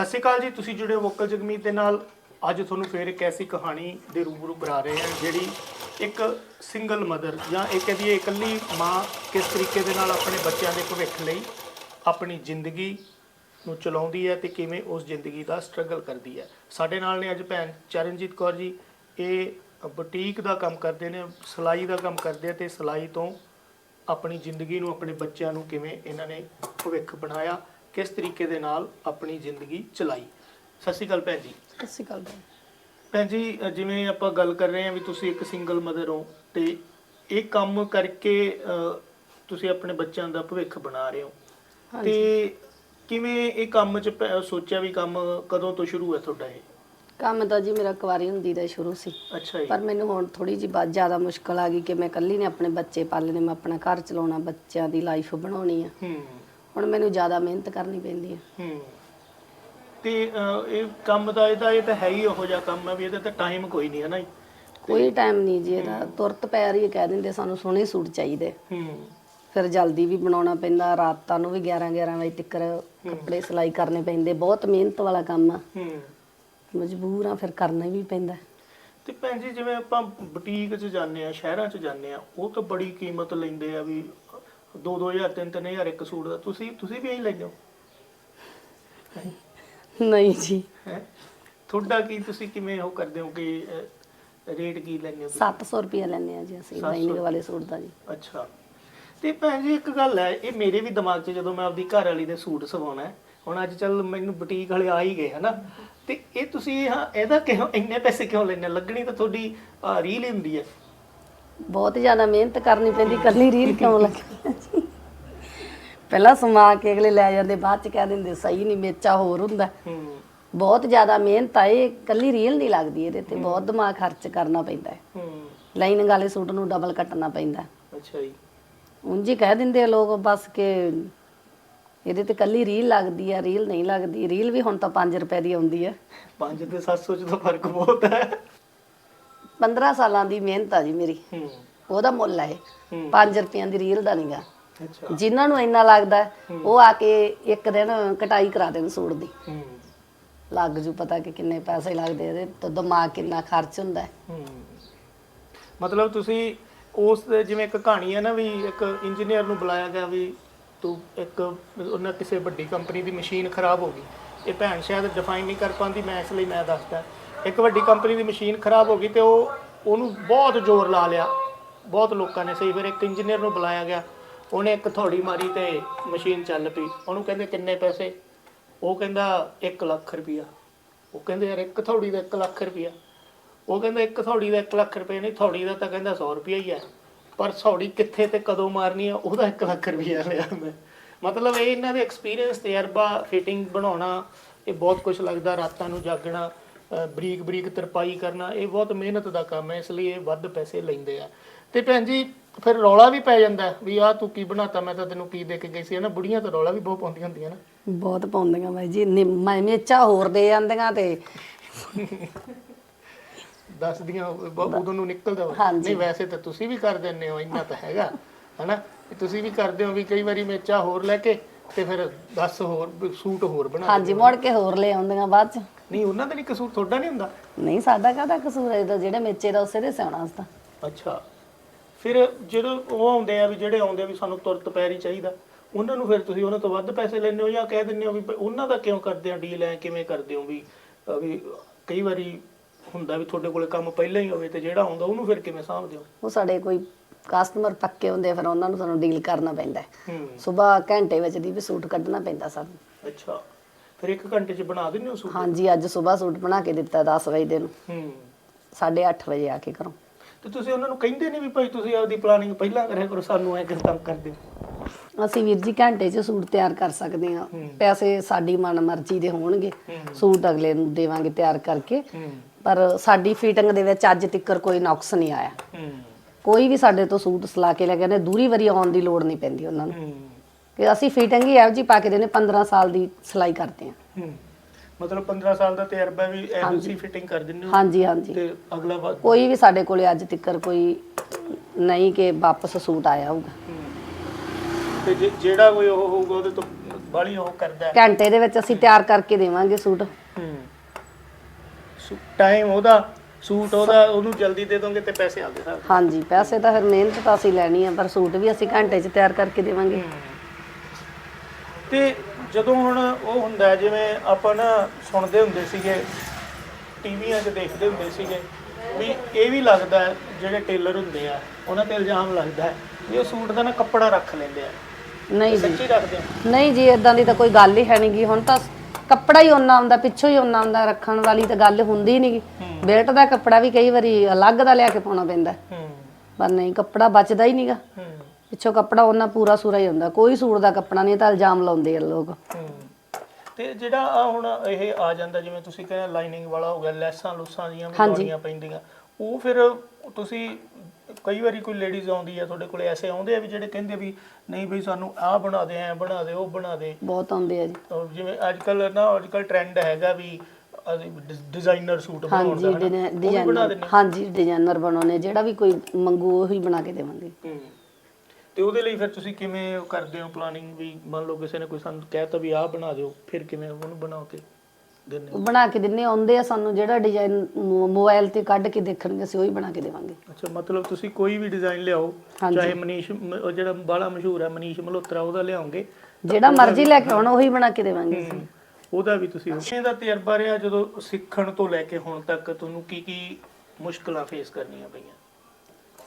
ਸਤਿ ਸ਼੍ਰੀ ਅਕਾਲ ਜੀ, ਤੁਸੀਂ ਜੁੜੇ ਵੋਕਲ ਜਗਮੀਤ ਦੇ ਨਾਲ। ਅੱਜ ਤੁਹਾਨੂੰ ਫੇਰ ਇੱਕ ਐਸੀ ਕਹਾਣੀ ਦੇ ਰੂਬਰੂ ਕਰਾ ਰਹੇ ਹਾਂ, ਜਿਹੜੀ ਇੱਕ ਸਿੰਗਲ ਮਦਰ ਜਾਂ ਇਹ ਕਹਦੀਏ ਇਕੱਲੀ ਮਾਂ ਕਿਸ ਤਰੀਕੇ ਦੇ ਨਾਲ ਆਪਣੇ ਬੱਚਿਆਂ ਦੇ ਭਵਿੱਖ ਲਈ ਆਪਣੀ ਜ਼ਿੰਦਗੀ ਨੂੰ ਚਲਾਉਂਦੀ ਹੈ ਤੇ ਕਿਵੇਂ ਉਸ ਜ਼ਿੰਦਗੀ ਦਾ ਸਟਰਗਲ ਕਰਦੀ ਹੈ। ਸਾਡੇ ਨਾਲ ਨੇ ਅੱਜ ਭੈਣ ਚਰਨਜੀਤ ਕੌਰ ਜੀ। ਇਹ ਬੁਟੀਕ ਦਾ ਕੰਮ ਕਰਦੇ ਨੇ, ਸਿਲਾਈ ਦਾ ਕੰਮ ਕਰਦੇ ਆ ਤੇ ਸਿਲਾਈ ਤੋਂ ਆਪਣੀ ਜ਼ਿੰਦਗੀ ਨੂੰ, ਆਪਣੇ ਬੱਚਿਆਂ ਨੂੰ ਕਿਵੇਂ ਇਹਨਾਂ ਨੇ ਭਵਿੱਖ ਬਣਾਇਆ। ਕਿਸ ਤਰੀਕੇ ਦੇ ਨਾਲ ਆਪਣੀ ਜ਼ਿੰਦਗੀ ਚਲਾਈ? ਸਤਿ ਸ਼੍ਰੀ ਅਕਾਲ ਭੈਣ ਜੀ। ਸਤਿ ਸ਼੍ਰੀ ਅਕਾਲ। ਭੈਣ ਜੀ। ਅ, ਜਿਵੇਂ ਆਪਾਂ ਗੱਲ ਕਰ ਰਹੇ ਹਾਂ ਵੀ ਤੁਸੀਂ ਇੱਕ ਸਿੰਗਲ ਮਦਰ ਹੋ ਤੇ ਇਹ ਕੰਮ ਕਰਕੇ ਅ, ਤੁਸੀਂ ਆਪਣੇ ਬੱਚਿਆਂ ਦਾ ਭਵਿੱਖ ਬਣਾ ਰਹੇ ਹੋ। ਹਾਂਜੀ। ਤੇ ਕਿਵੇਂ ਇਹ ਕੰਮ 'ਚ ਪ- ਸੋਚਿਆ ਵੀ ਕੰਮ ਕਦੋਂ ਤੋਂ ਸ਼ੁਰੂ ਹੈ ਤੁਹਾਡਾ ਇਹ? ਕੰਮ ਤਾਂ ਜੀ ਮੇਰਾ ਕੁਵਾਰੀ ਹੁੰਦੀ ਦਾ ਸ਼ੁਰੂ ਸੀ। ਅੱਛਾ ਜੀ। ਪਰ ਮੈਨੂੰ ਹੁਣ ਥੋੜੀ ਜਿਹੀ ਬਾਤ ਜ਼ਿਆਦਾ ਮੁਸ਼ਕਲ ਆ ਗਈ ਕਿ ਮੈਂ ਇਕੱਲੀ ਨੇ ਆਪਣੇ ਬੱਚੇ ਪਾਲਣੇ ਮੈਂ ਆਪਣਾ ਘਰ ਚਲਾਉਣਾ ਬੱਚਿਆਂ ਦੀ ਲਾਈਫ ਬਣਾਉਣੀ ਆ। ਹੂੰ। ਹੁਣ ਮੈਨੂੰ ਜ਼ਿਆਦਾ ਮਿਹਨਤ ਕਰਨੀ ਪੈਂਦੀ ਹੂੰ। ਤੇ ਇਹ ਕੰਮ ਦਾ ਇਹਦਾ ਇਹ ਤਾਂ ਹੈ ਹੀ ਉਹੋ ਜਿਹਾ ਕੰਮ ਹੈ ਵੀ ਇਹਦਾ ਤਾਂ ਟਾਈਮ ਕੋਈ ਨਹੀਂ ਹੈ ਨਾ ਜੀ। ਕੋਈ ਟਾਈਮ ਨਹੀਂ ਜੀ ਇਹਦਾ ਤੁਰਤ ਪੈਰ ਹੀ ਕਹਿ ਦਿੰਦੇ ਸਾਨੂੰ ਸੋਹਣੇ ਸੂਟ ਚਾਹੀਦੇ। ਹੂੰ। ਫਿਰ ਜਲਦੀ ਵੀ ਬਣਾਉਣਾ ਪੈਂਦਾ ਰਾਤਾਂ ਨੂੰ ਵੀ 11 11 ਵਜੇ ਤੱਕ ਕੱਪੜੇ ਸਿਲਾਈ ਕਰਨੇ ਪੈਂਦੇ ਬਹੁਤ ਮਿਹਨਤ ਵਾਲਾ ਕੰਮ ਆ। ਹੂੰ। ਮਜਬੂਰ ਆ ਫਿਰ ਕਰਨਾ ਵੀ ਪੈਂਦਾ। ਤੇ ਭੈਣ ਜੀ ਜਿਵੇਂ ਆਪਾਂ ਬੁਟੀਕ 'ਚ ਜਾਂਦੇ ਆ ਸ਼ਹਿਰਾਂ 'ਚ ਜਾਂਦੇ ਆ ਉਹ ਤਾਂ ਬੜੀ ਕੀਮਤ ਲੈਂਦੇ ਆ ਵੀ 2 2000 3 3000 ਇੱਕ ਸੂਟ ਦਾ। ਤੁਸੀਂ ਤੁਸੀਂ ਵੀ ਇਹੀ ਲੈਂਦੇ ਹੋ? ਨਹੀਂ ਜੀ। ਹੈ? ਤੁਹਾਡਾ ਕੀ ਤੁਸੀਂ ਕਿਵੇਂ ਉਹ ਕਰਦੇ ਹੋ ਕਿ ਰੇਟ ਕੀ ਲੈਂਦੇ ਹੋ ਤੁਸੀਂ? 700 ਰੁਪਏ ਲੈਂਦੇ ਆ ਜੀ ਅਸੀਂ 700 ਲਾਈਨਿੰਗ ਵਾਲੇ ਸੂਟ ਦਾ ਜੀ। ਅੱਛਾ। ਤੇ ਭੈਣ ਜੀ ਇੱਕ ਗੱਲ ਹੈ ਇਹ ਮੇਰੇ ਵੀ ਦਿਮਾਗ 'ਚ ਜਦੋਂ ਮੈਂ ਆਪਦੀ ਘਰ ਵਾਲੀ ਦੇ ਸੂਟ ਸਵਾਉਣਾ ਹੈ ਹੁਣ ਅੱਜ ਚੱਲ ਮੈਨੂੰ ਬੁਟੀਕ ਵਾਲੇ ਆ ਹੀ ਗਏ ਹਨਾ? ਤੇ ਇਹ ਤੁਸੀਂ ਹਾਂ ਇਹਦਾ ਕਿਉਂ ਇੰਨੇ ਪੈਸੇ ਕਿਉਂ ਲੈਣੇ ਲੱਗਣੀ ਤਾਂ ਤੁਹਾਡੀ ਆਹ, ਰੀਲ ਹੀ ਹੁੰਦੀ ਹੈ। ਬਹੁਤ ਜ਼ਿਆਦਾ ਮਿਹਨਤ ਕਰਨੀ ਪੈਂਦੀ ਕੱਲੀ ਰੀਲ ਕਿਉਂ ਲੱਗੀ? ਪਹਿਲਾਂ ਸਮਾ ਕੇ ਅਗਲੇ ਲੈ ਜਾਂਦੇ ਬਾਅਦ ਚ ਕਹਿ ਦਿੰਦੇ ਸਹੀ ਨਹੀਂ ਮੇਚਾ ਹੋਰ ਹੁੰਦਾ। ਬਹੁਤ ਜ਼ਿਆਦਾ ਮਿਹਨਤ ਆ ਇਹ ਕੱਲੀ ਰੀਲ ਨਹੀਂ ਲੱਗਦੀ ਇਹਦੇ ਤੇ ਬਹੁਤ ਦਿਮਾਗ ਖਰਚ ਕਰਨਾ ਪੈਂਦਾ ਹੈ। ਹੂੰ। ਲਾਈਨਿੰਗ ਵਾਲੇ ਸੂਟ ਨੂੰ ਡਬਲ ਕੱਟਣਾ ਪੈਂਦਾ। ਅੱਛਾ ਜੀ। ਉਂਝ ਹੀ ਕਹਿ ਦਿੰਦੇ ਆ ਲੋਕ ਬਸ ਕਿ ਇਹਦੇ ਤੇ ਕੱਲੀ ਰੀਲ ਲੱਗਦੀ ਆ ਰੀਲ ਨਹੀਂ ਲੱਗਦੀ। ਰੀਲ ਵੀ ਹੁਣ ਤਾਂ 5 ਰੁਪਏ ਦੀ ਆਉਂਦੀ ਆ। 5 ਤੇ 700 ਚ ਤਾਂ ਫ਼ਰਕ ਬਹੁਤ ਹੈ। 15 ਸਾਲਾਂ ਦੀ ਮਿਹਨਤ ਆ ਜੀ ਮੇਰੀ। ਹੂੰ। ਉਹਦਾ ਮੁੱਲ ਆ ਇਹ। ਹੂੰ। 5 ਰੁਪਈਆਂ ਦੀ ਰੀਲ ਦਾ ਨਹੀਂਗਾ ਅੱਛਾ। ਜਿਨ੍ਹਾਂ ਨੂੰ ਇੰਨਾ ਲੱਗਦਾ ਉਹ ਆ ਕੇ ਇੱਕ ਦਿਨ ਕਟਾਈ ਕਰਾ ਦੇਣ ਸੂਟ ਦੀ। ਹੂੰ। ਲੱਗ ਜੂ ਪਤਾ ਕਿ ਕਿੰਨੇ ਪੈਸੇ ਲੱਗਦੇ ਇਹਦੇ ਤੋਂ ਦਿਮਾਗ ਕਿੰਨਾ ਖਰਚ ਹੁੰਦਾ। ਹੈ। ਮਤਲਬ ਤੁਸੀਂ ਉਸ ਜਿਵੇਂ ਇੱਕ ਕਹਾਣੀ ਹੈ ਨਾ ਵੀ ਇੱਕ ਇੰਜੀਨੀਅਰ ਨੂੰ ਬੁਲਾਇਆ ਗਿਆ ਵੀ ਤੂੰ ਇੱਕ ਉਹਨਾਂ ਕਿਸੇ ਵੱਡੀ ਕੰਪਨੀ ਦੀ ਮਸ਼ੀਨ ਖਰਾਬ ਹੋ ਗਈ। ਇਹ ਭੈਣ ਸ਼ਾਇਦ ਡਿਫਾਈਨ ਨਹੀਂ ਕਰ ਪਾਉਂਦੀ ਮੈਂ ਇਸ ਲਈ ਮੈਂ ਦੱਸਦਾ। ਇੱਕ ਵੱਡੀ ਕੰਪਨੀ ਦੀ ਮਸ਼ੀਨ ਖਰਾਬ ਹੋ ਗਈ ਤੇ ਉਹ ਉਹਨੂੰ ਬਹੁਤ ਜ਼ੋਰ ਲਾ ਲਿਆ। ਬਹੁਤ ਲੋਕਾਂ ਨੇ ਸਹੀ, ਫਿਰ ਇੱਕ ਇੰਜੀਨੀਅਰ ਨੂੰ ਬੁਲਾਇਆ ਗਿਆ। ਉਹਨੇ ਇੱਕ ਥੋੜੀ ਮਾਰੀ ਤੇ ਮਸ਼ੀਨ ਚੱਲ ਪਈ। ਉਹਨੂੰ ਕਹਿੰਦੇ ਕਿੰਨੇ ਪੈਸੇ? ਉਹ ਕਹਿੰਦਾ 1 ਲੱਖ ਰੁਪਇਆ। ਉਹ ਕਹਿੰਦੇ ਯਾਰ ਇੱਕ ਥੋੜੀ ਦਾ 1 ਲੱਖ ਰੁਪਇਆ। ਉਹ ਕਹਿੰਦਾ ਇੱਕ ਥੋੜੀ ਦਾ 1 ਲੱਖ ਰੁਪਏ ਨਹੀਂ, ਥੋੜੀ ਦਾ ਤਾਂ ਕਹਿੰਦਾ 100 ਰੁਪਇਆ ਹੀ ਹੈ। ਪਰ ਥੋੜੀ ਕਿੱਥੇ ਤੇ ਕਦੋਂ ਮਾਰਨੀ ਆ ਉਹਦਾ 1 ਲੱਖ ਰੁਪਇਆ ਲਿਆ ਮੈਂ। ਮਤਲਬ ਇਹ ਇਹਨਾਂ ਦੇ ਐਕਸਪੀਰੀਅੰਸ ਤਜਰਬਾ ਫਿਟਿੰਗ ਬਣਾਉਣਾ, ਇਹ ਬਹੁਤ ਕੁਝ ਲੱਗਦਾ, ਰਾਤਾਂ ਨੂੰ ਜਾਗਣਾ। ਬਰੀਕ ਬਰੀਕ ਤਰਪਾਈ ਕਰਨਾ ਇਹ ਬਹੁਤ ਮਿਹਨਤ ਦਾ ਕੰਮ ਹੈ ਇਸ ਲਈ ਇਹ ਵੱਧ ਪੈਸੇ ਲੈਂਦੇ ਆ। ਤੇ ਭੈਣ ਜੀ ਫਿਰ ਰੌਲਾ ਵੀ ਪੈ ਜਾਂਦਾ ਵੀ ਆ ਤੂੰ ਕੀ ਬਣਾਤਾ ਮੈਂ ਤਾਂ ਤੈਨੂੰ ਕੀ ਦੇ ਕੇ ਗਈ ਸੀ ਨਾ ਬੁੜੀਆਂ ਤਾਂ ਰੌਲਾ ਵੀ ਬਹੁਤ ਪਾਉਂਦੀਆਂ ਹੁੰਦੀਆਂ ਨਾ। ਬਹੁਤ ਪਾਉਂਦੀਆਂ ਬਾਈ ਜੀ ਮੈਂ ਮੇਚਾ ਹੋਰ ਦੇ ਜਾਂਦੀਆਂ ਤੇ। ਦੱਸਦੀਆਂ ਉਦੋਂ ਨੂੰ ਨਿਕਲਦਾ ਵਾ। ਹਾਂਜੀ। ਨਹੀਂ ਵੈਸੇ ਤਾਂ ਤੁਸੀਂ ਵੀ ਕਰ ਦਿੰਦੇ ਹੋ ਇੰਨਾ ਤਾਂ ਹੈਗਾ ਹਨਾ? ਵੀ ਤੁਸੀਂ ਵੀ ਕਰਦੇ ਹੋ ਵੀ ਕਈ ਵਾਰੀ ਮੇਚਾ ਹੋਰ ਲੈ ਕੇ ਤੇ ਫਿਰ 10 ਹੋਰ ਵੀ ਸੂਟ ਹੋਰ ਬਣਾ ਹਾਂਜੀ ਮੁੜ ਕੇ ਹੋਰ ਲੈ ਆਉਂਦੀਆਂ ਬਾਅਦ ਚ। ਨਹੀਂ ਉਹਨਾਂ ਦਾ ਨਹੀਂ ਕਸੂਰ ਤੁਹਾਡਾ ਨਹੀਂ ਹੁੰਦਾ? ਨਹੀਂ ਸਾਡਾ ਕਾਹਦਾ ਕਸੂਰ ਹੈ? ਇਹਦਾ ਜਿਹੜੇ ਮੇਚੇ ਦਾ ਉਸੇ ਦੇ ਸਿਆਉਣਾ ਉਸ ਤਾਂ। ਅੱਛਾ। ਫਿਰ ਜਦੋਂ ਉਹ ਆਉਂਦੇ ਆ ਵੀ ਜਿਹੜੇ ਆਉਂਦੇ ਆ ਵੀ ਸਾਨੂੰ ਤੁਰਤ ਪੈਰ ਹੀ ਚਾਹੀਦਾ ਉਹਨਾਂ ਨੂੰ ਫਿਰ ਤੁਸੀਂ ਉਹਨਾਂ ਤੋਂ ਵੱਧ ਪੈਸੇ ਲੈਂਦੇ ਹੋ ਜਾਂ ਕਹਿ ਦਿੰਦੇ ਹੋ ਵੀ ਉਹਨਾਂ ਦਾ ਕਿਉਂ ਕਰਦੇ ਆ ਡੀਲ? ਐ ਕਿਵੇਂ ਕਰਦੇ ਹੋ ਵੀ ਵੀ ਕਈ ਵਾਰੀ ਹੁੰਦਾ ਵੀ ਤੁਹਾਡੇ ਕੋਲੇ ਕੰਮ ਪਹਿਲਾਂ ਹੀ ਹੋਵੇ ਤੇ ਜਿਹੜਾ ਆਉਂਦਾ ਉਹਨੂੰ ਫਿਰ ਕਿਵੇਂ ਸਾਂਭਦੇ ਹੋ? ਉਹ ਸਾਡੇ ਕੋਈ ਕਸਟਮਰ ਪੱਕੇ ਹੁੰਦੇ ਆ, ਫਿਰ ਉਹਨਾਂ ਨੂੰ ਸਾਨੂੰ ਡੀਲ ਕਰਨਾ ਪੈਂਦਾ ਹੂੰ। ਸਵੇਰ ਘੰਟੇ ਵਿੱਚ ਦੀ ਵੀ ਸੂਟ ਕੱਢਣਾ ਪੈਂਦਾ ਸਾਨੂੰ। ਅੱਛਾ। ਫਿਰ ਇੱਕ ਘੰਟੇ ਚ ਬਣਾ ਦਿੰਦੇ ਹੋ ਸੂਟ? ਹਾਂਜੀ ਅੱਜ ਸਵੇਰ ਸੂਟ ਬਣਾ ਕੇ ਦਿੱਤਾ 10 ਵਜੇ ਦੇ ਨੂੰ। ਹੂੰ। 8:30 ਵਜੇ ਆ ਕੇ ਘਰੋਂ। ਤੇ ਤੁਸੀਂ ਉਹਨਾਂ ਨੂੰ ਕਹਿੰਦੇ ਨਹੀਂ ਵੀ ਭਾਈ ਤੁਸੀਂ ਆਪਦੀ ਪਲਾਨਿੰਗ ਪਹਿਲਾਂ ਕਰਿਆ ਕਰੋ ਸਾਨੂੰ ਐ ਕਿਸ ਤੰਗ ਕਰਦੇ ਹੋ? ਅਸੀਂ ਵੀਰ ਜੀ ਘੰਟੇ 'ਚ ਸੂਟ ਤਿਆਰ ਕਰ ਸਕਦੇ ਹਾਂ। ਹੂੰ। ਪੈਸੇ ਸਾਡੀ ਮਨ ਮਰਜ਼ੀ ਦੇ ਹੋਣਗੇ। ਹੂੰ। ਸੂਟ ਅਗਲੇ ਨੂੰ ਦੇਵਾਂਗੇ ਤਿਆਰ ਕਰਕੇ। ਹੂੰ। ਪਰ ਸਾਡੀ ਫਿਟਿੰਗ ਦੇ ਵਿੱਚ ਅੱਜ ਤੱਕ ਕੋਈ ਨੁਕਸ ਨਹੀਂ ਆਇਆ। ਹੂੰ। ਕੋਈ ਵੀ ਸਾਡੇ ਤੋਂ ਸੂਟ ਸਲਾ ਕੇ ਲੈ ਕੇ ਨੇ ਦੂਰੀ ਵਰੀ ਆਉਣ ਦੀ ਲੋੜ ਨਹੀਂ ਪੈਂਦੀ ਉਹਨਾਂ ਨੂੰ। ਕਿ ਅਸੀਂ ਫਿਟਿੰਗ ਹੀ ਇਹੋ ਜੀ ਪਾ ਕੇ ਦੇਨੇ 15 ਸਾਲ ਦੀ ਸਿਲਾਈ ਕਰਦੇ ਹੂੰ। ਮਤਲਬ 15 ਸਾਲ ਦਾ ਤਜਰਬਾ ਵੀ ਜਿਹੀ ਫਿਟਿੰਗ ਕਰ ਦਿੰਦੇ ਹੋ? ਹਾਂਜੀ ਹਾਂਜੀ। ਤੇ ਅਗਲਾ ਵਾ- ਕੋਈ ਵੀ ਸਾਡੇ ਕੋਲੇ ਅੱਜ ਤੱਕ ਕੋਈ ਨਹੀਂ ਕਿ ਵਾਪਸ ਸੂਟ ਆਇਆ ਹੋਊਗਾ। ਹੂੰ। ਤੇ ਜੇ- ਜਿਹੜਾ ਕੋਈ ਉਹ ਹੋਊਗਾ ਉਹਦੇ ਤੋਂ ਬਾਲੀ ਉਹ ਕਰਦਾ ਹੈ। ਘੰਟੇ ਦੇ ਵਿੱਚ ਅਸੀਂ ਤਿਆਰ ਕਰਕੇ ਦੇਵਾਂਗੇ ਸੂਟ। ਹੂੰ। ਟਾਈਮ ਉਹਦਾ ਸੂਟ ਉਹਦਾ ਉਹਨੂੰ ਜਲਦੀ ਦੇ ਦੋਗੇ ਤੇ ਪੈਸੇ ਆਉਂਦੇ ਸਾਹਿਬ ਹਾਂਜੀ ਪੈਸੇ ਤਾਂ ਫਿਰ ਮਿਹਨਤ ਤਾਂ ਅਸੀਂ ਲੈਣੀ ਆ ਪਰ ਸੂਟ ਵੀ ਅਸੀਂ ਘੰਟੇ 'ਚ ਤਿਆਰ ਕਰਕੇ ਦੇਵਾਂਗੇ। ਤੇ ਜਦੋਂ ਹੁਣ ਉਹ ਹੁੰਦਾ ਹੈ, ਜਿਵੇਂ ਆਪਾਂ ਨਾ ਸੁਣਦੇ ਹੁੰਦੇ ਸੀਗੇ ਟੀਵੀਆਂ 'ਚ ਦੇਖਦੇ ਹੁੰਦੇ ਸੀਗੇ ਵੀ ਇਹ ਵੀ ਲੱਗਦਾ ਹੈ, ਜਿਹੜੇ ਟੇਲਰ ਹੁੰਦੇ ਆ ਉਹਨਾਂ ਤੇ ਇਲਜ਼ਾਮ ਲੱਗਦਾ ਹੈ ਵੀ ਉਹ ਸੂਟ ਦਾ ਨਾ ਕੱਪੜਾ ਰੱਖ ਲੈਂਦੇ ਆ। ਨਹੀਂ ਜੀ ਸੱਚੀ ਰੱਖਦੇ ਆ। ਨਹੀਂ ਜੀ ਇਦਾਂ ਦੀ ਤਾਂ ਕੋਈ ਗੱਲ ਹੀ ਹੈ ਨਹੀਂਗੀ ਹੁਣ ਤਾਂ ਕੱਪੜਾ ਹੀ ਓਨਾ ਹੁੰਦਾ ਪਿੱਛੋਂ ਹੀ ਓਨਾ ਹੁੰਦਾ ਰੱਖਣ ਵਾਲੀ ਤਾਂ ਗੱਲ ਹੁੰਦੀ ਨਹੀਂਗੀ ਬੇਲਟ ਦਾ ਕੱਪੜਾ ਵੀ ਕਈ ਵਾਰੀ ਅਲੱਗ ਦਾ ਲਿਆ ਕੇ ਪਾਉਣਾ ਪੈਂਦਾ। ਹੂੰ। ਪਰ ਨਹੀਂ ਕੱਪੜਾ ਬਚਦਾ ਹੀ ਨਹੀਂਗਾ ਹੂੰ। ਪਿੱਛੋਂ ਕੱਪੜਾ ਉਹਨਾਂ ਪੂਰਾ ਸੂਰਾ ਹੀ ਹੁੰਦਾ। ਕੋਈ ਸੂਟ ਦਾ ਕੱਪੜਾ ਨਹੀਂ ਤਾਂ ਇਲਜ਼ਾਮ ਲਾਉਂਦੇ ਆ ਲੋਕ। ਹੂੰ। ਤੇ ਜਿਹੜਾ ਆ ਹੁਣ ਇਹ ਆ ਜਾਂਦਾ ਜਿਵੇਂ ਤੁਸੀਂ ਕਹਿੰਦੇ ਲਾਈਨਿੰਗ ਵਾਲਾ ਹੋ ਗਿਆ ਲੈਸਾਂ ਲੂਸਾਂ ਜੀਆਂ ਵੀ ਲਾਉਣੀਆਂ ਪੈਂਦੀਆਂ। ਉਹ ਫਿਰ ਤੁਸੀਂ ਕਈ ਵਾਰੀ ਕੋਈ ਲੇਡੀਜ਼ ਆਉਂਦੀ ਆ ਤੁਹਾਡੇ ਕੋਲੇ ਐਸੇ ਆਉਂਦੇ ਆ ਵੀ ਜਿਹੜੇ ਕਹਿੰਦੇ ਵੀ ਨਹੀਂ ਬਈ ਸਾਨੂੰ ਆਹ ਬਣਾ ਦੇ ਐ ਬਣਾ ਦੇ ਉਹ ਬਣਾ ਦੇ। ਬਹੁਤ ਆਉਂਦੇ ਆ ਜੀ। ਜਿਵੇਂ ਅੱਜ ਕੱਲ ਨਾ ਅੱਜ ਕੱਲ ਟ੍ਰੈਂਡ ਹੈਗਾ ਵੀ ਡਿਜ਼ਾਈਨਰ ਸੂਟ ਬਣਾਉਣ ਹਾਂਜੀ ਦਾ ਹਨਾ। ਉਹ ਵੀ ਬਣਾ ਡਿਜ਼ਾਈਨਰ ਦਿੰਦੇ ਹਾਂਜੀ ਡਿਜ਼ਾਈਨਰ ਬਣਾਉਣੇ ਜਿਹੜਾ ਵੀ ਕੋਈ ਮੰਗੂ ਉਹੀ ਬਣਾ ਕੇ ਦੇਵਾਂਗੇ ਹੂੰ। ਤੇ ਉਹਦੇ ਲਈ ਫਿਰ ਤੁਸੀਂ ਕਿਵੇਂ ਉਹ ਕਰਦੇ ਹੋ ਪਲਾਨਿੰਗ ਵੀ ਮੰਨ ਲਓ ਕਿਸੇ ਨੇ ਕੋਈ ਸਾਨੂੰ ਕਹਿਤਾ ਵੀ ਆਹ ਬਣਾ ਦਿਓ ਫਿਰ ਕਿਵੇਂ ਉਹਨੂੰ ਬਣਾ ਕੇ ਦਿੰਦੇ ਹੋ? ਉਹ ਬਣਾ ਕੇ ਦਿੰਨੇ ਆਉਂਦੇ ਆ ਸਾਨੂੰ ਜਿਹੜਾ ਡਿਜ਼ਾਈਨ ਮੋਬਾਈਲ ਤੇ ਕੱਢ ਕੇ ਦੇਖਣਗੇ ਅਸੀਂ ਉਹੀ ਬਣਾ ਕੇ ਦੇਵਾਂਗੇ ਅੱਛਾ ਮਤਲਬ ਤੁਸੀਂ ਕੋਈ ਵੀ ਡਿਜ਼ਾਈਨ ਲਿਆਓ ਹਾਂਜੀ। ਚਾਹੇ ਮਨੀਸ਼ ਮ- ਉਹ ਜਿਹੜਾ ਬਾਲਾ ਮਸ਼ਹੂਰ ਹੈ ਮਨੀਸ਼ ਮਲਹੋਤਰਾ ਉਹਦਾ ਲਿਆਉਂਗੇ ਜਿਹੜਾ ਮਰਜ਼ੀ ਲੈ ਕੇ ਆਉਣਾ ਉਹੀ ਬਣਾ ਕੇ ਦੇਵਾਂਗੇ ਅਸੀਂ ਉਹਦਾ ਵੀ ਤੁਸੀਂ ਇਹਦਾ ਤਜਰਬਾ ਰਿਹਾ ਜਦੋਂ ਸਿੱਖਣ ਤੋਂ ਲੈ ਕੇ ਹੁਣ ਤੱਕ ਤੁਹਾਨੂੰ ਕੀ ਕੀ ਮੁਸ਼ਕਲਾਂ ਫੇਸ ਕਰਨੀਆਂ ਪਈਆਂ?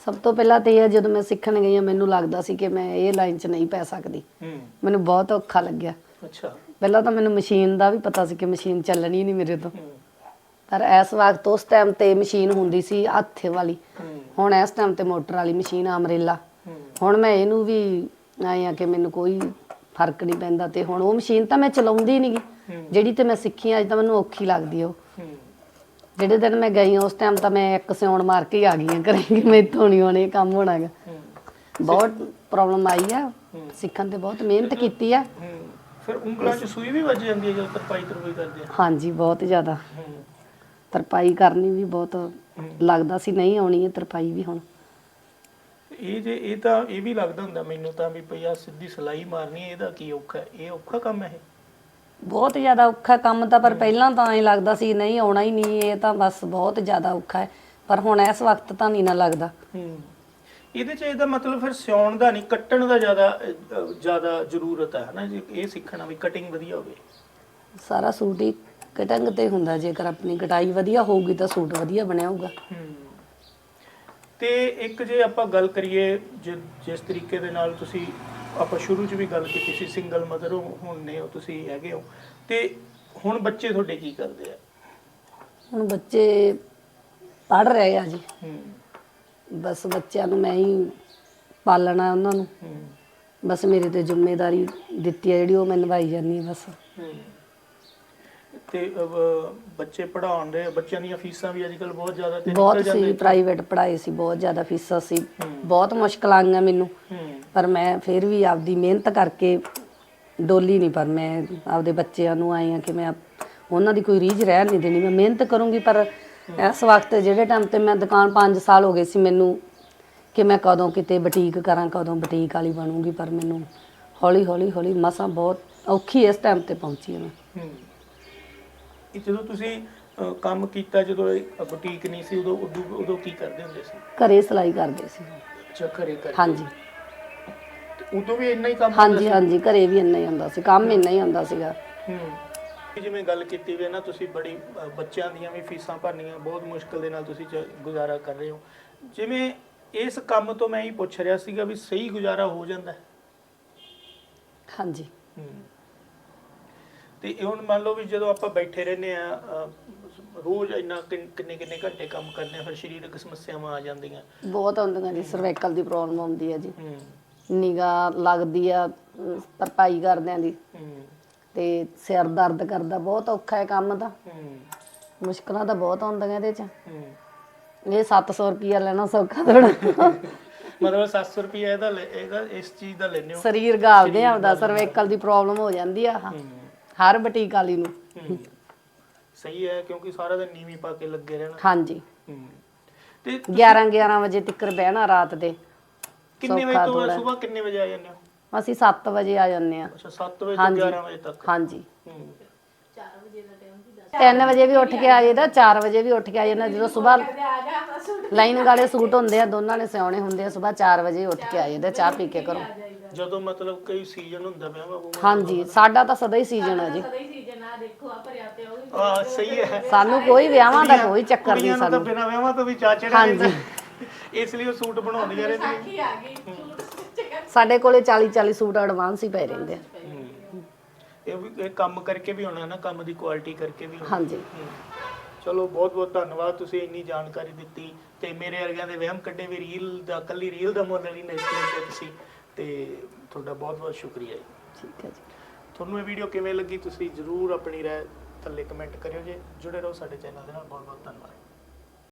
ਸਭ ਤੋਂ ਪਹਿਲਾਂ ਤੇ ਇਹ ਜਦੋਂ ਮੈਂ ਸਿੱਖਣ ਗਈ ਮੈਨੂੰ ਲੱਗਦਾ ਸੀ ਕਿ ਮੈਂ ਇਹ ਲਾਈਨ 'ਚ ਨਹੀਂ ਪੈ ਸਕਦੀ। ਮੈਨੂੰ ਬਹੁਤ ਔਖਾ ਲੱਗਿਆ। ਅੱਛਾ। ਪਹਿਲਾਂ ਤਾਂ ਮੈਨੂੰ ਮਸ਼ੀਨ ਦਾ ਵੀ ਪਤਾ ਸੀ ਕਿ ਮਸ਼ੀਨ ਚੱਲਣੀ ਨਹੀਂ ਮੇਰੇ ਤੋਂ। ਪਰ ਇਸ ਵਕਤ ਉਸ ਟਾਈਮ ਤੇ ਮਸ਼ੀਨ ਹੁੰਦੀ ਸੀ ਹੱਥ ਵਾਲੀ। ਹੁਣ ਇਸ ਟਾਈਮ ਤੇ ਮੋਟਰ ਵਾਲੀ ਮਸ਼ੀਨ ਆ ਅਮਰੇਲਾ ਹੁਣ ਮੈਂ ਇਹਨੂੰ ਵੀ ਆਏ ਆ ਕਿ ਮੈਨੂੰ ਕੋਈ ਫ਼ਰਕ ਨਹੀਂ ਪੈਂਦਾ ਤੇ ਹੁਣ ਉਹ ਮਸ਼ੀਨ ਤਾਂ ਮੈਂ ਚਲਾਉਂਦੀ ਨਹੀਂਗੀ ਹੂੰ। ਜਿਹੜੀ ਤੇ ਮੈਂ ਸਿੱਖੀ ਅੱਜ ਤਾਂ ਮੈਨੂੰ ਔਖੀ ਲੱਗਦੀ ਆ ਉਹ। ਜਿਹੜੇ ਦਿਨ ਮੈਂ ਗਈ ਹਾਂ ਉਸ ਟਾਈਮ ਤਾਂ ਮੈਂ ਇੱਕ ਸਿਉਣ ਮਾਰ ਕੇ ਹੀ ਆ ਗਈ ਹਾਂ ਘਰੇ ਕਿ ਮੈਥੋਂ ਨਹੀਂ ਹੋਣੇ ਇਹ ਕੰਮ ਹੋਣਾਗਾ ਬਹੁਤ ਪ੍ਰੋਬਲਮ ਆਈ ਆ। ਸਿੱਖਣ ਤੇ ਬਹੁਤ ਮਿਹਨਤ ਕੀਤੀ ਆ। ਫਿਰ ਉਂਗਲਾਂ 'ਚ ਸੂਈ ਵੀ ਵੱਜ ਜਾਂਦੀ ਹੈ ਜਦੋਂ ਤਰਪਾਈ ਤਰਪਾਈ ਕਰਦੇ ਆ? ਹਾਂਜੀ ਬਹੁਤ ਜ਼ਿਆਦਾ। ਤਰਪਾਈ ਕਰਨੀ ਵੀ ਬਹੁਤ ਲੱਗਦਾ ਸੀ ਨਹੀਂ ਆਉਣੀ ਹੈ ਤਰਪਾਈ ਵੀ ਹੁਣ। ਇਹ ਜੇ ਇਹ ਤਾਂ ਇਹ ਵੀ ਲੱਗਦਾ ਹੁੰਦਾ ਮੈਨੂੰ ਤਾਂ ਵੀ ਭਈ ਆਹ ਸਿੱਧੀ ਸਲਾਈ ਮਾਰਨੀ ਹੈ, ਇਹਦਾ ਕੀ ਔਖਾ ਹੈ? ਇਹ ਔਖਾ ਕੰਮ ਹੈ ਇਹ? ਬਹੁਤ ਜ਼ਿਆਦਾ ਔਖਾ ਕੰਮ ਤਾਂ ਪਰ ਪਹਿਲਾਂ ਤਾਂ ਐਂ ਲੱਗਦਾ ਸੀ ਨਹੀਂ ਆਉਣਾ ਹੀ ਨਹੀਂ ਇਹ ਤਾਂ ਬਸ ਬਹੁਤ ਜ਼ਿਆਦਾ ਔਖਾ ਹੈ। ਪਰ ਹੁਣ ਇਸ ਵਕਤ ਤਾਂ ਨਹੀਂ ਨਾ ਲੱਗਦਾ। ਹੂੰ। ਇਹਦੇ ਚ ਇਹਦਾ ਮਤਲਬ ਫਿਰ ਸਿਉਣ ਦਾ ਨਹੀਂ ਕੱਟਣ ਦਾ ਜ਼ਿਆਦਾ ਜ਼ਿਆਦਾ ਜ਼ਰੂਰਤ ਹੈ ਹਨਾ? ਜੀ ਇਹ ਸਿੱਖਣਾ ਵੀ ਕਟਿੰਗ ਵਧੀਆ ਹੋਵੇ। ਸਾਰਾ ਸੂਟ ਹੀ ਕਟਿੰਗ ਤੇ ਹੁੰਦਾ ਜੇਕਰ ਆਪਣੀ ਕਟਾਈ ਵਧੀਆ ਹੋਊਗੀ ਤਾਂ ਸੂਟ ਵਧੀਆ ਬਣਿਆ ਹੋਊਗਾ। ਹੂੰ। ਤੇ ਇੱਕ ਜੇ ਆਪਾਂ ਗੱਲ ਕਰੀਏ ਜਿ- ਜਿਸ ਤਰੀਕੇ ਦੇ ਨਾਲ ਤੁਸੀਂ ਆਪਾਂ ਸ਼ੁਰੂ 'ਚ ਵੀ ਗੱਲ ਕੀਤੀ ਸੀ ਸਿੰਗਲ ਮਦਰ ਹੁਣ ਨੇ ਹੋ ਤੁਸੀਂ ਹੈਗੇ ਹੋ ਤੇ ਹੁਣ ਬੱਚੇ ਤੁਹਾਡੇ ਕੀ ਕਰਦੇ ਆ? ਹੁਣ ਬੱਚੇ ਪੜ ਰਹੇ ਆ ਜੀ। ਹੂੰ। ਬਸ ਬੱਚਿਆਂ ਨੂੰ ਮੈਂ ਹੀ ਪਾਲਣਾ ਉਹਨਾਂ ਨੂੰ। ਹੂੰ। ਬਸ ਮੇਰੇ ਤੇ ਜ਼ਿੰਮੇਵਾਰੀ ਦਿੱਤੀ ਹੈ ਜਿਹੜੀ ਉਹ ਮੈਂ ਨਿਭਾਈ ਜਾਂਦੀ ਹਾਂ ਬਸ। ਹੂੰ। ਤੇ ਅਹ, ਬੱਚੇ ਪੜਾਉਣ ਦੇ ਬੱਚਿਆਂ ਦੀਆਂ ਫੀਸਾਂ ਵੀ ਅੱਜ ਕੱਲ ਬਹੁਤ ਜ਼ਿਆਦਾ ਤੇ ਬਹੁਤ ਸੀ ਜਾਂਦੇ ਪ੍ਰਾਈਵੇਟ ਪੜ੍ਹਾਈ ਸੀ ਬਹੁਤ ਜ਼ਿਆਦਾ ਫੀਸਾਂ ਸੀ। ਬਹੁਤ ਮੁਸ਼ਕਲ ਆਈਆਂ ਮੈਨੂੰ। ਹੂੰ। ਪਰ ਮੈਂ ਫਿਰ ਵੀ ਆਪਦੀ ਮਿਹਨਤ ਕਰਕੇ ਡੋਲੀ ਨਹੀਂ ਪਰ ਮੈਂ ਆਪਦੇ ਬੱਚਿਆਂ ਨੂੰ ਆਈ ਆ ਕਿ ਮੈਂ ਉਹਨਾਂ ਦੀ ਕੋਈ ਰੀਝ ਰਹਿਣ ਨਹੀਂ ਦੇਣੀ। ਮੈਂ ਮਿਹਨਤ ਕਰੂੰਗੀ ਪਰ ਇਸ ਵਕਤ ਜਿਹੜੇ ਟਾਈਮ ਤੇ ਮੈਂ ਦੁਕਾਨ 5 ਸਾਲ ਹੋ ਗਏ ਸੀ ਮੈਨੂੰ ਕਿ ਮੈਂ ਕਦੋਂ ਕਿਤੇ ਬੁਟੀਕ ਕਰਾਂ ਕਦੋਂ ਬੁਟੀਕ ਵਾਲੀ ਬਣੂੰਗੀ ਪਰ ਮੈਨੂੰ ਹੌਲੀ ਹੌਲੀ ਹੌਲੀ ਮਸਾਂ ਬਹੁਤ ਔਖੀ ਇਸ ਟਾਈਮ ਤੇ ਪਹੁੰਚੀ ਹਾਂ ਮੈਂ। ਹੂੰ। ਇਹ ਜਦੋਂ ਤੁਸੀਂ ਕੰਮ ਕੀਤਾ ਜਦੋਂ ਬੁਟੀਕ ਨਹੀਂ ਸੀ ਉਦੋਂ ਉਦੋਂ ਉਦੋਂ ਕੀ ਕਰਦੇ ਹੁੰਦੇ ਸੀ? ਘਰੇ ਸਿਲਾਈ ਕਰਦੇ ਸੀ। ਅੱਛਾ ਘਰੇ ਕਰ ਹਾਂਜੀ। ਉਦੋਂ ਵੀ ਇੰਨਾ ਹੀ ਕੰਮ ਹੁੰਦਾ ਹਾਂਜੀ ਹਾਂਜੀ ਘਰੇ ਵੀ ਇੰਨਾ ਹੀ ਹੁੰਦਾ ਸੀ। ਕੰਮ ਇੰਨਾ ਹੀ ਹੁੰਦਾ ਸੀਗਾ। ਹੂੰ। ਜਿਵੇਂ ਗੱਲ ਕੀਤੀ ਵੀ ਹੈ ਨਾ ਤੁਸੀਂ ਬੜੀ ਅ, ਬੱਚਿਆਂ ਦੀਆਂ ਵੀ ਫੀਸਾਂ ਭਰਨੀਆਂ ਬਹੁਤ ਮੁਸ਼ਕਲ ਦੇ ਨਾਲ ਤੁਸੀਂ ਚ- ਗੁਜ਼ਾਰਾ ਕਰ ਰਹੇ ਹੋ। ਜਿਵੇਂ ਇਸ ਕੰਮ ਤੋਂ ਮੈਂ ਹੀ ਪੁੱਛ ਰਿਹਾ ਸੀਗਾ ਵੀ ਸਹੀ ਗੁਜ਼ਾਰਾ ਹੋ ਜਾਂਦਾ ਹੈ? ਹਾਂਜੀ। ਹੂੰ। ਤੇ ਇਹ ਹੁਣ ਮੰਨ ਲਓ ਵੀ ਜਦੋਂ ਆਪਾਂ ਬੈਠੇ ਰਹਿੰਦੇ ਆ ਰੋਜ਼ ਇੰਨਾ ਕਿੰਨ- ਕਿੰਨੇ ਘੰਟੇ ਕੰਮ ਕਰਦੇ ਆ ਫਿਰ ਸਰੀਰਕ ਸਮੱਸਿਆਵਾਂ ਆ ਜਾਂਦੀਆਂ। ਬਹੁਤ ਆਉਂਦੀਆਂ ਜੀ ਸਰਵਾਈਕਲ ਦੀ ਪ੍ਰੋਬਲਮ ਆਉਂਦੀ ਹੈ ਜੀ। ਨਿਗਾ ਲੱਗਦੀ ਆ ਅਹ ਭਰਪਾਈ ਕਰਦਿਆਂ ਦੀ ਤੇ ਸਿਰ ਦਰਦ ਕਰਦਾ ਬਹੁਤ ਔਖਾ ਹੈ ਕੰਮ ਤਾਂ ਮੁਸ਼ਕਲਾਂ ਤਾਂ ਬਹੁਤ ਆਉਂਦੀਆਂ ਇਹਦੇ ਚ। ਇਹ 700 ਰੁਪਿਆ ਲੈਣਾ ਸੌਖਾ ਥੋੜਾ ਮਤਲਬ 700 ਰੁਪਏ ਇਹਦਾ ਇਹਦਾ ਇਸ ਚੀਜ਼ ਦਾ ਲੈਨੇ ਹੋ। ਸਰੀਰ ਗਾਲਦੇ ਆਪਦਾ ਸਰਵਾਈਕਲ ਦੀ ਪ੍ਰੋਬਲਮ ਹੋ ਜਾਂਦੀ ਆ। ਹੂੰ। ਹਰ ਬੁਟੀਕ ਵਾਲੀ ਨੂੰ। ਹੂੰ। ਸਹੀ ਹੈ ਕਿਉਂਕਿ ਸਾਰਾ ਦਿਨ ਨੀਵੀਂ ਪਾ ਕੇ ਲੱਗੇ ਰਹਿਣਾ। ਹਾਂਜੀ। ਹੂੰ। ਤੇ 11 11 ਵਜੇ ਤੱਕ ਬਹਿਣਾ ਰਾਤ ਦੇ। ਕਿੰਨੇ ਵਜੇ ਤੋਂ। ਸਵੇਰ ਕਿੰਨੇ ਵਜੇ ਆ ਜਾਂਦੇ ਹੋ? ਅਸੀਂ 7 ਵਜੇ ਆ ਜਾਂਦੇ ਆ ਅੱਛਾ 7 ਵਜੇ ਤੋਂ ਹਾਂਜੀ। 11 ਵਜੇ ਤੱਕ। ਹਾਂਜੀ। ਹੂੰ। 3 ਵਜੇ ਵੀ ਉੱਠ ਕੇ ਆ ਜਾਈਦਾ 4 ਵਜੇ ਵੀ ਉੱਠ ਕੇ ਆ ਜਾਂਦਾ ਜਦੋਂ ਸਵੇਰ ਲਾਈਨ ਵਾਲੇ ਸੂਟ ਹੁੰਦੇ ਆ ਦੋਨਾਂ ਨੇ ਸਿਉਣੇ ਹੁੰਦੇ ਆ ਸਵੇਰ 4 ਵਜੇ ਉੱਠ ਕੇ ਆ ਜਾਈਦਾ ਚਾਹ ਪੀ ਕੇ ਕਰੋ। ਜਦੋਂ ਮਤਲਬ ਕਈ ਸੀਜ਼ਨ ਹੁੰਦਾ ਪਿਆ ਵਾ ਉਹ ਹਾਂਜੀ ਸਾਡਾ ਤਾਂ ਸਦਾ ਹੀ ਸੀਜ਼ਨ ਹੈ ਜੀ। ਆ ਸਹੀ ਹੈ। ਸਾਨੂੰ ਕੋਈ ਵਿਆਹਾਂ ਦਾ ਕੋਈ ਚੱਕਰ ਨਹੀਂ ਕੁੜੀਆਂ ਨੂੰ ਤਾਂ ਸਾਨੂੰ। ਬਿਨਾਂ ਵਿਆਹਾਂ ਤੋਂ ਵੀ ਚਾ ਚੜਿਆ ਹਾਂਜੀ। ਇਸ ਲਈ ਉਹ ਸੂਟ ਬਣਾਉਂਦੀਆਂ ਰਹਿੰਦੀਆਂ। ਸਾਡੇ ਕੋਲੇ 40 40 ਸੂਟ ਐਡਵਾਂਸ ਹੀ ਪਏ ਰਹਿੰਦੇ ਆ। ਇਹ ਵੀ ਇਹ ਕੰਮ ਕਰਕੇ ਵੀ ਹੋਣਾ ਨਾ ਕੰਮ ਦੀ ਕੁਆਲਿਟੀ ਕਰਕੇ ਵੀ ਹੋਣਾ ਹਾਂਜੀ। ਹੂੰ। ਚਲੋ ਬਹੁਤ ਬਹੁਤ ਧੰਨਵਾਦ ਤੁਸੀਂ ਇੰਨੀ ਜਾਣਕਾਰੀ ਦਿੱਤੀ ਤੇ ਮੇਰੇ ਵਰਗਿਆਂ ਦੇ ਵਹਿਮ ਕੱਢੇ ਵੀ ਰੀਲ ਦਾ ਕੱਲੀ ਰੀਲ ਦਾ ਮੁੱਲ ਨਹੀਂ ਨਿਕਲਿਆ ਤੁਸੀਂ ਤੇ ਤੁਹਾਡਾ ਬਹੁਤ ਬਹੁਤ ਸ਼ੁਕਰੀਆ ਜੀ। ਠੀਕ ਹੈ ਜੀ। ਤੁਹਾਨੂੰ ਇਹ ਵੀਡੀਓ ਕਿਵੇਂ ਲੱਗੀ ਤੁਸੀਂ ਜਰੂਰ ਆਪਣੀ ਰਾਏ ਥੱਲੇ ਕਮੈਂਟ ਕਰਿਓ ਜੇ ਜੁੜੇ ਰਹੋ ਸਾਡੇ ਚੈਨਲ ਦੇ ਨਾਲ। ਬਹੁਤ ਬਹੁਤ ਧੰਨਵਾਦ।